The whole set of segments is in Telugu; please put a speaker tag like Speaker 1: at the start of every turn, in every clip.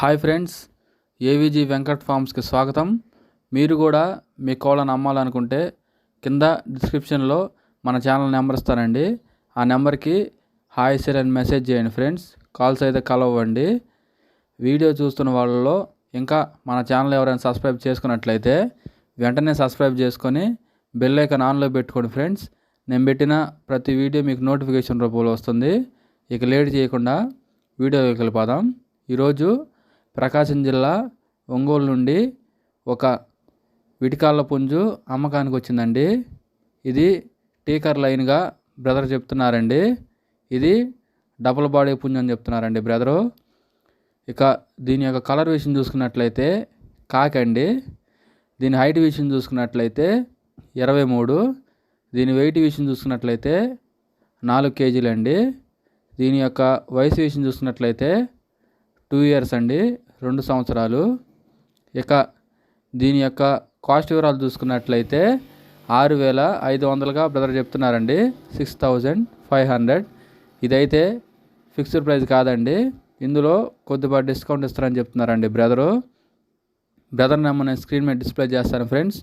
Speaker 1: Hi friends A V G Venkat ఫార్మ్స్కి స్వాగతం. మీరు కూడా మీ కోళ్ళను అమ్మాలనుకుంటే కింద డిస్క్రిప్షన్లో మన ఛానల్ నెంబర్ ఇస్తానండి. ఆ నెంబర్కి హాయ్ సార్ అని మెసేజ్ చేయండి ఫ్రెండ్స్ కాల్స్ అయితే కలవండి. వీడియో చూస్తున్న వాళ్ళలో ఇంకా మన ఛానల్ ఎవరైనా సబ్స్క్రైబ్ చేసుకున్నట్లయితే వెంటనే సబ్స్క్రైబ్ చేసుకొని బెల్ ఐకాన్ ఆన్లో పెట్టుకోండి ఫ్రెండ్స్. నేను పెట్టిన ప్రతి వీడియో మీకు నోటిఫికేషన్ రూపంలో వస్తుంది. ఇక లేట్ చేయకుండా వీడియోకి వెళ్ళిపోదాం. ఈరోజు ప్రకాశం జిల్లా ఒంగోలు నుండి ఒక విటికాళ్ళ పుంజు అమ్మకానికి వచ్చిందండి. ఇది టీకర్ లైన్గా బ్రదర్ చెప్తున్నారండి. ఇది డబుల్ బాడీ పుంజు అని చెప్తున్నారండి బ్రదరు. ఇక దీని యొక్క కలర్ విషయం చూసుకున్నట్లయితే కాకండి దీని హైట్ విషయం చూసుకున్నట్లయితే ఇరవై మూడు. దీని వెయిట్ విషయం చూసుకున్నట్లయితే నాలుగు కేజీలండి. దీని యొక్క వయసు విషయం చూసుకున్నట్లయితే టూ ఇయర్స్ అండి రెండు సంవత్సరాలు. ఇక దీని యొక్క కాస్ట్ వివరాలు చూసుకున్నట్లయితే ఆరు వేల ఐదు వందలుగా బ్రదర్ చెప్తున్నారండి సిక్స్ థౌజండ్ ఫైవ్ హండ్రెడ్. ఇదైతే ఫిక్స్డ్ ప్రైస్ కాదండి ఇందులో కొద్దిపాటి డిస్కౌంట్ ఇస్తారని చెప్తున్నారండి బ్రదరు. బ్రదర్ నెంబర్ నేను స్క్రీన్ మీద డిస్ప్లే చేస్తాను ఫ్రెండ్స్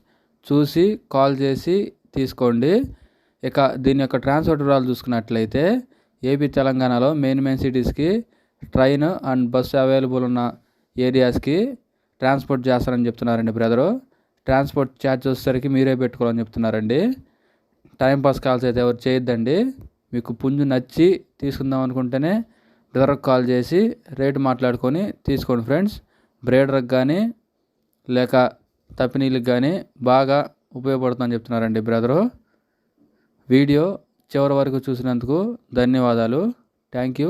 Speaker 1: చూసి కాల్ చేసి తీసుకోండి. ఇక దీని యొక్క ట్రాన్స్పోర్ట్ వివరాలు చూసుకున్నట్లయితే ఏపీ తెలంగాణలో మెయిన్ మెయిన్ సిటీస్కి ట్రైన్ అండ్ బస్సు అవైలబుల్ ఉన్న ఏరియాస్కి ట్రాన్స్పోర్ట్ చేస్తారని చెప్తున్నారండి బ్రదరు. ట్రాన్స్పోర్ట్ ఛార్జ్ వచ్చేసరికి మీరే పెట్టుకోవాలని చెప్తున్నారండి. టైంపాస్ కాల్స్ అయితే ఎవరు చేయొద్దండి. మీకు పుంజు నచ్చి తీసుకుందాం అనుకుంటేనే బ్రదర్కి కాల్ చేసి రేటు మాట్లాడుకొని తీసుకోండి ఫ్రెండ్స్. బ్రేడర్కి కానీ లేక తప్పినీళ్ళకి కానీ బాగా ఉపయోగపడుతుందని చెప్తున్నారండి బ్రదరు. వీడియో చివరి వరకు చూసినందుకు ధన్యవాదాలు. Thank you.